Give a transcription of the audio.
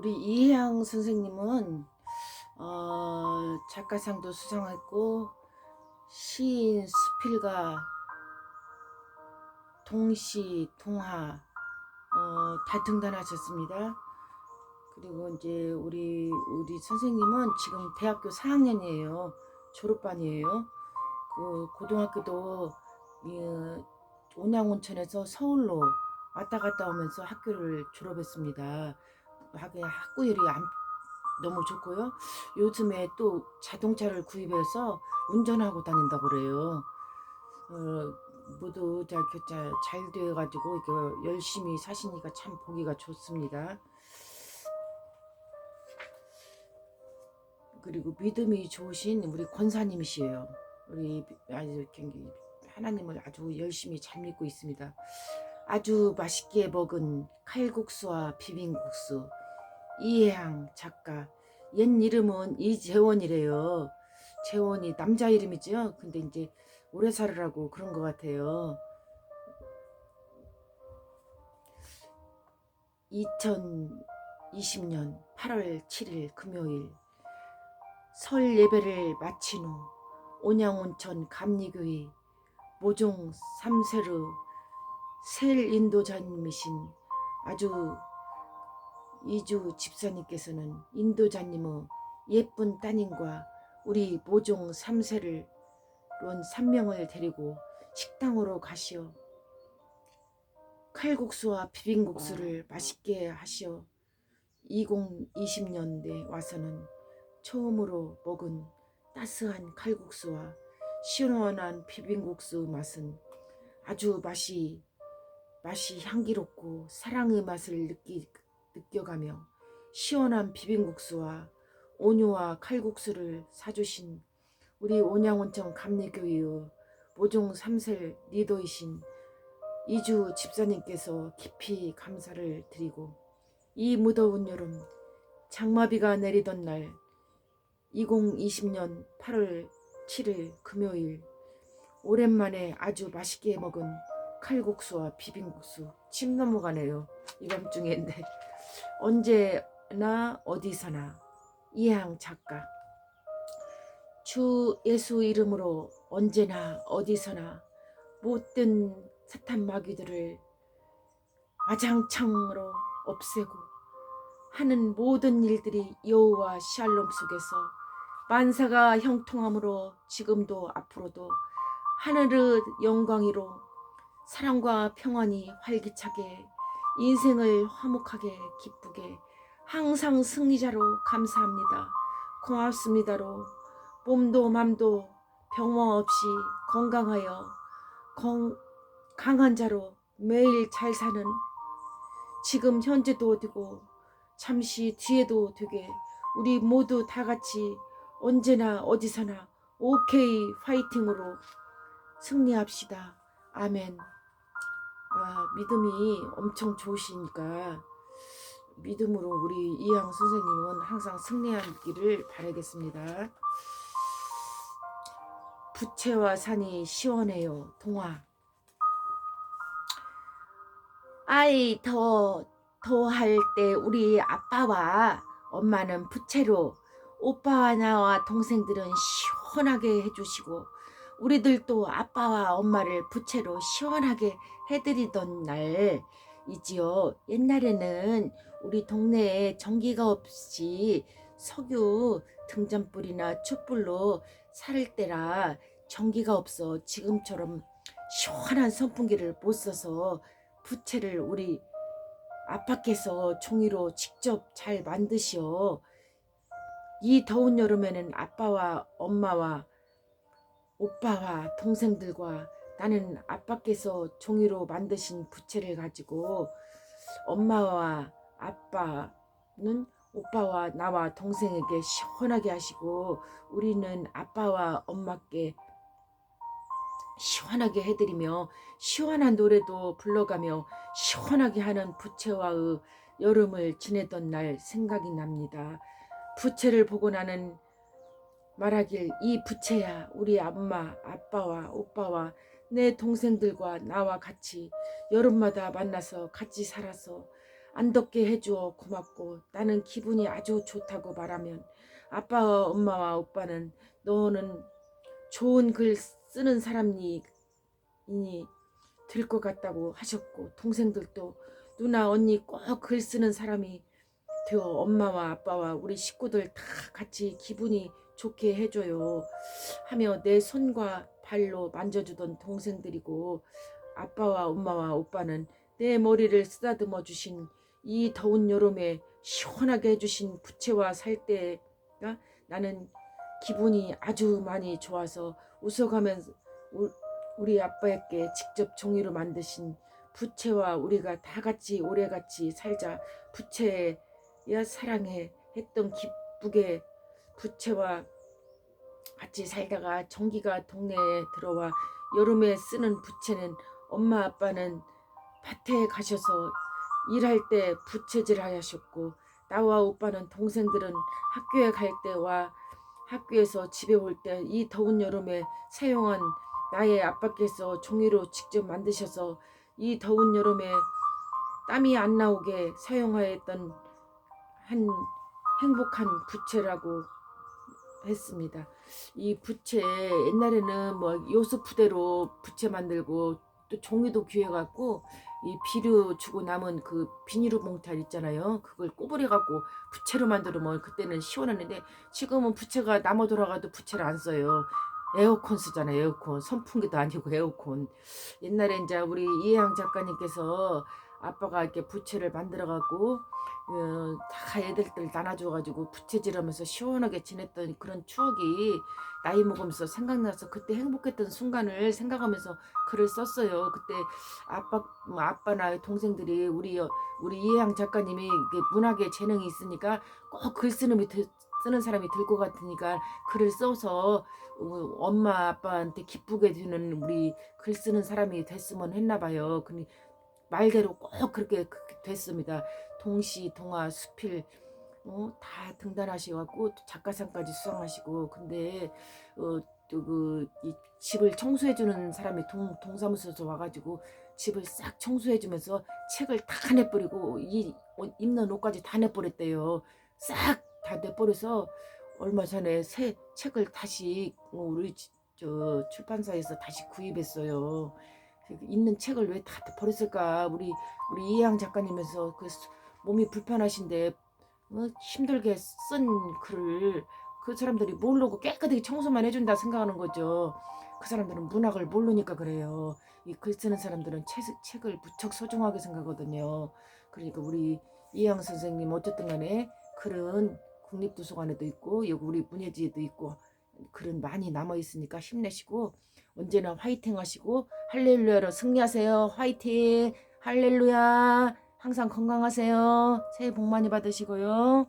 우리 이혜영 선생님은 어, 작가상도 수상했고 시인 수필가 동시 동화 어, 다 등단하셨습니다. 그리고 이제 우리 우리 선생님은 지금 대학교 4학년이에요. 졸업반이에요. 그 고등학교도 이, 온양온천에서 서울로 왔다 갔다 오면서 학교를 졸업했습니다. 하게 학구열이 안, 너무 좋고요. 요즘에 또 자동차를 구입해서 운전하고 다닌다고 그래요. 어, 모두 다 이렇게 자- 잘 돼가지고 이거 열심히 사시니까 참 보기가 좋습니다. 그리고 믿음이 좋으신 우리 권사님이시에요. 우리 아주 하나님을 아주 열심히 잘 믿고 있습니다. 아주 맛있게 먹은 칼국수와 비빔국수 이혜향 작가 옛 이름은 이재원이래요. 재원이 남자 이름이죠. 근데 이제 오래 살으라고 그런 것 같아요. 2020년 8월 7일 금요일 설 예배를 마친 후 온양온천 감리교회 모종 삼세르 셀 인도자님이신 아주 이주 집사님께서는 인도자님의 예쁜 따님과 우리 모종 삼세를 론 3명을 데리고 식당으로 가시어 칼국수와 비빔국수를 맛있게 하시어 2020년대 와서는 처음으로 먹은 따스한 칼국수와 시원한 비빔국수 맛은 아주 맛이 맛이 향기롭고 사랑의 맛을 느끼, 느껴가며 시원한 비빔국수와 온유와 칼국수를 사주신 우리 온양온천 감리교회의 모종 삼셀 리더이신 이주 집사님께서 깊이 감사를 드리고 이 무더운 여름 장마비가 내리던 날 2020년 8월 7일 금요일 오랜만에 아주 맛있게 먹은 칼국수와 비빔국수 침 넘어가네요. 이밤 중인데 언제나 어디서나 이양 작가. 주 예수 이름으로 언제나 어디서나 못된 사탄 마귀들을 와장창으로 없애고 하는 모든 일들이 여호와 샬롬 속에서 만사가 형통함으로 지금도 앞으로도 하늘의 영광이로 사랑과 평안이 활기차게 인생을 화목하게 기쁘게 항상 승리자로 감사합니다. 고맙습니다로 몸도 맘도 병원 없이 건강하여 건, 강한 자로 매일 잘 사는 지금 현재도 되고 잠시 뒤에도 되게 우리 모두 다 같이 언제나 어디서나 오케이 파이팅으로 승리합시다. 아멘. 아, 믿음이 엄청 좋으시니까 믿음으로 우리 이양 선생님은 항상 승리하기를 바라겠습니다. 부채와 산이 시원해요. 동화. 아이 더 더 할 때 우리 아빠와 엄마는 부채로 오빠와 나와 동생들은 시원하게 해주시고 우리들도 아빠와 엄마를 부채로 시원하게 해드리던 날이지요. 옛날에는 우리 동네에 전기가 없이 석유 등잔불이나 촛불로 살 때라 전기가 없어 지금처럼 시원한 선풍기를 못 써서 부채를 우리 아빠께서 종이로 직접 잘 만드시어 이 더운 여름에는 아빠와 엄마와 오빠와 동생들과 나는 아빠께서 종이로 만드신 부채를 가지고 엄마와 아빠는 오빠와 나와 동생에게 시원하게 하시고 우리는 아빠와 엄마께 시원하게 해드리며 시원한 노래도 불러가며 시원하게 하는 부채와의 여름을 지내던 날 생각이 납니다. 부채를 보고 나는 말하길 이 부채야 우리 엄마 아빠와 오빠와 내 동생들과 나와 같이 여름마다 만나서 같이 살아서 안 덥게 해주어 고맙고 나는 기분이 아주 좋다고 말하면 아빠와 엄마와 오빠는 너는 좋은 글 쓰는 사람이 이니 될 것 같다고 하셨고 동생들도 누나 언니 꼭 글 쓰는 사람이 되어 엄마와 아빠와 우리 식구들 다 같이 기분이 좋게 해줘요. 하며 내 손과 발로 만져주던 동생들이고 아빠와 엄마와 오빠는 내 머리를 쓰다듬어 주신 이 더운 여름에 시원하게 해주신 부채와 살때가 나는 기분이 아주 많이 좋아서 웃어가면서 우- 우리 아빠에게 직접 종이로 만드신 부채와 우리가 다 같이 오래같이 살자 부채야 사랑해 했던 기쁘게 부채와 같이 살다가 전기가 동네에 들어와 여름에 쓰는 부채는 엄마 아빠는 밭에 가셔서 일할 때 부채질 하셨고 나와 오빠는 동생들은 학교에 갈 때와 학교에서 집에 올 때 이 더운 여름에 사용한 나의 아빠께서 종이로 직접 만드셔서 이 더운 여름에 땀이 안 나오게 사용하였던 한 행복한 부채라고 했습니다. 이 부채 옛날에는 뭐 요소푸대로 부채 만들고 또 종이도 귀해갖고 이 비료 주고 남은 그 비닐로 몽탈 있잖아요. 그걸 꼬부려 갖고 부채로 만들면 그때는 시원했는데 지금은 부채가 남아 돌아가도 부채를 안 써요. 에어컨 쓰잖아요. 에어컨 선풍기도 아니고 에어컨. 옛날에 이제 우리 이혜양 작가님께서 아빠가 이렇게 부채를 만들어 갖고 어, 다 애들들 나눠줘가지고 부채질하면서 시원하게 지냈던 그런 추억이 나이 먹으면서 생각나서 그때 행복했던 순간을 생각하면서 글을 썼어요. 그때 아빠 뭐 아빠나 동생들이 우리 우리 이혜양 작가님이 문학에 재능이 있으니까 꼭 글 쓰는 미 쓰는 사람이 될 것 같으니까 글을 써서 어, 엄마 아빠한테 기쁘게 주는 우리 글 쓰는 사람이 됐으면 했나 봐요. 근데 말대로 꼭 그렇게 됐습니다. 동시, 동화, 수필 어, 다 등단하셔갖고 작가상까지 수상하시고 근데 어, 또그 집을 청소해주는 사람이 동, 동사무소에서 와가지고 집을 싹 청소해주면서 책을 다 내버리고 이 어, 입는 옷까지 다 내버렸대요. 싹 다 내버려서 얼마 전에 새 책을 다시 어, 우리 지- 저 출판사에서 다시 구입했어요. 그 있는 책을 왜 다 버렸을까? 우리 우리 이혜양 작가님에서 그 수- 몸이 불편하신데 어, 힘들게 쓴 글을 그 사람들이 모르고 깨끗하게 청소만 해준다 생각하는 거죠. 그 사람들은 문학을 모르니까 그래요. 이 글 쓰는 사람들은 책, 책을 무척 소중하게 생각하거든요. 그러니까 우리 이혜양 선생님 어쨌든 간에 글은 국립도서관에도 있고 여기 우리 문예지에도 있고 글은 많이 남아 있으니까 힘내시고 언제나 화이팅 하시고 할렐루야로 승리하세요. 화이팅! 할렐루야! 항상 건강하세요. 새해 복 많이 받으시고요.